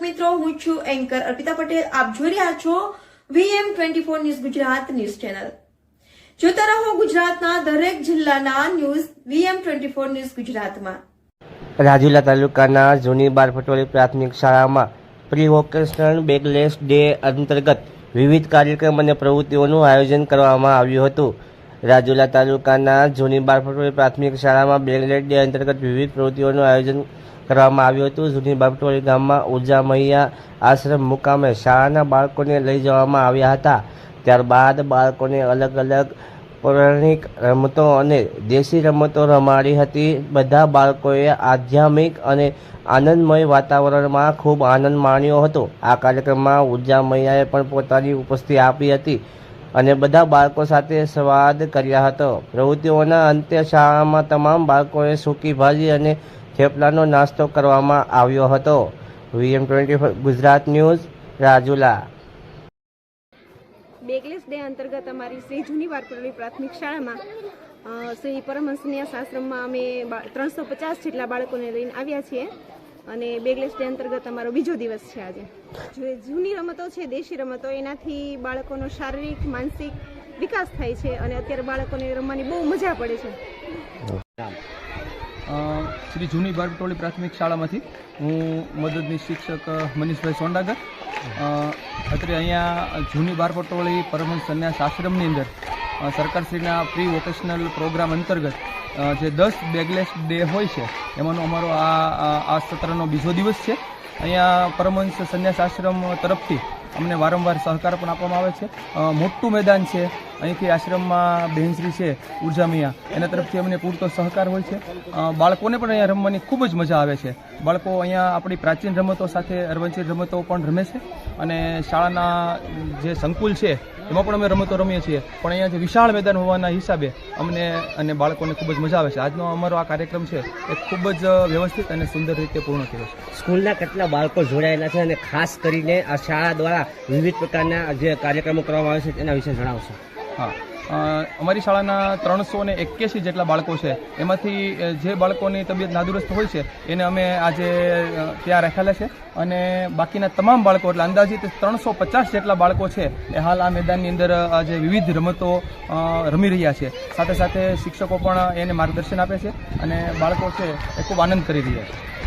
મિત્રો, હું છું એન્કર અર્પિતા પટેલ. આપ જોઈ રહ્યા છો VM twenty four news Gujarat news channel જોતા રહો ગુજરાતના દરેક જિલ્લાના news VM twenty four news ગુજરાતમાં. રાજુલા તાલુકાના જૂની બારફટોલી પ્રાથમિક શાળામાં પ્રી વોકેશનલ બેગલેસ ડે અંતર્ગત વિવિધ કાર્યક્રમ અને પ્રવૃત્તિઓનું આયોજન કરવામાં આવ્યું હતું. રાજુલા તાલુકાના જૂની બારફટોલી પ્રાથમિક શાળામાં બેકલેસ ડે અંતર્ગત વિવિધ પ્રવૃત્તિઓનું આયોજન કરવામાં આવ્યું હતું. જૂની બાપટોળી ગામમાં ઊર્જા મૈયા આશ્રમ મુકામે શાળાના બાળકોને લઈ જવામાં આવ્યા હતા. ત્યારબાદ બાળકોને અલગ અલગ પૌરાણિક રમતો અને દેશી રમતો રમાડી હતી. બધા બાળકોએ આધ્યાત્મિક અને આનંદમય વાતાવરણમાં ખૂબ આનંદ માણ્યો હતો. આ કાર્યક્રમમાં ઊર્જા મૈયાએ પણ પોતાની ઉપસ્થિતિ આપી હતી અને બધા બાળકો સાથે સંવાદ કર્યા હતો. પ્રવૃત્તિઓના અંતે શાળામાં તમામ બાળકોએ સૂકી ભાજી અને થેપલાનો નાસ્તો કરવામાં આવ્યો હતો. VM twenty Gujarat news, Rajula. Bagless day અંતર્ગત અમારી શ્રી જૂની વારપુરલી પ્રાથમિક શાળામાં શ્રી પરમહંસનીય આશ્રમમાં અમે ત્રણસો પચાસ જેટલા બાળકોને લઈને આવ્યા છીએ. અને બેગલેસ ડે અંતર્ગત અમારો બીજો દિવસ છે આજે. જે જૂની રમતો છે, દેશી રમતો, એનાથી બાળકોનો શારીરિક, માનસિક વિકાસ થાય છે અને અત્યારે બાળકોને રમવાની બહુ મજા પડે છે. શ્રી જૂની બારટોળી પ્રાથમિક શાળામાંથી હું મદદની શિક્ષક મનીષભાઈ સોંડાગર. અત્યારે અહીંયા જૂની બારપટોળી પરમહંસ સંન્યાસ આશ્રમની અંદર સરકારશ્રીના પ્રી વોકેશનલ પ્રોગ્રામ અંતર્ગત જે દસ બેગલેસ ડે હોય છે, એમાંનો અમારો આ- આ સત્રનો બીજો દિવસ છે. અહીંયા પરમહંસ સંન્યાસ આશ્રમ તરફથી અમને વારંવાર સહકાર પણ આપવામાં આવે છે. મોટું મેદાન છે. અહીંથી આશ્રમમાં બહેનશ્રી છે, ઊર્જા મિયા. એના તરફથી અમને પૂરતો સહકાર હોય છે. બાળકોને પણ અહીંયા રમવાની ખૂબ જ મજા આવે છે. બાળકો અહીંયા આપણી પ્રાચીન રમતો સાથે અરવંચીન રમતો પણ રમે છે. અને શાળાના જે સંકુલ છે, એમાં પણ અમે રમતો રમીએ છીએ. પણ અહીંયા જે વિશાળ મેદાન હોવાના હિસાબે અમને અને બાળકોને ખૂબ જ મજા આવે છે. આજનો અમારો આ કાર્યક્રમ છે, એ ખૂબ જ વ્યવસ્થિત અને સુંદર રીતે પૂર્ણ થયો છે. સ્કૂલના કેટલા બાળકો જોડાયેલા છે અને ખાસ કરીને આ શાળા દ્વારા વિવિધ પ્રકારના જે કાર્યક્રમો કરવામાં આવે છે તેના વિશે જણાવશો? હા. અમારી શાળાના ત્રણસો ને એક્યાસી જેટલા બાળકો છે. એમાંથી જે બાળકોની તબિયત નાદુરસ્ત હોય છે, એને અમે આજે ત્યાં રાખેલા છે. અને બાકીના તમામ બાળકો, એટલે અંદાજિત ત્રણસો પચાસ જેટલા બાળકો છે, એ હાલ આ મેદાનની અંદર આજે વિવિધ રમતો રમી રહ્યા છે. સાથે સાથે શિક્ષકો પણ એને માર્ગદર્શન આપે છે અને બાળકો છે, એ ખૂબ આનંદ કરી રહ્યા છે.